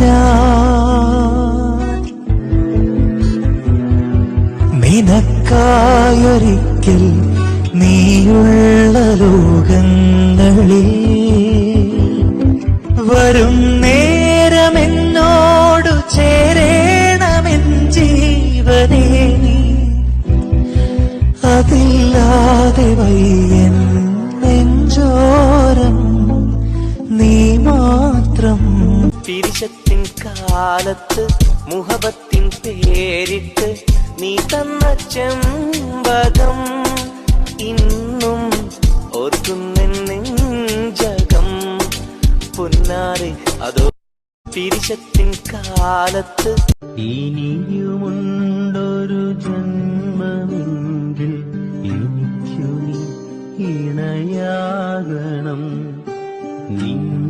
ഞാൻ നിനക്കായൊരിക്കൽ നീയുള്ള ലോകങ്ങളിൽ വരും നേരമെന്നോടു ചേരേണമെൻ ജീവനേ അതില്ലാതെ വയ്യൻ പിരിശത്തിൻ കാലത്ത് മുഹബത്തിൻ പേരിട്ട് നീ തന്ന ചെമ്പകം ഇന്നും ഓർക്കുന്നെഞ്ചകം പൊന്നാറ് അതോ പിരിശത്തിൻ കാലത്ത്? ഇനിയുമുണ്ടൊരു ജന്മമെങ്കിൽ എനിക്കു ഇണയാകണം. മിഴി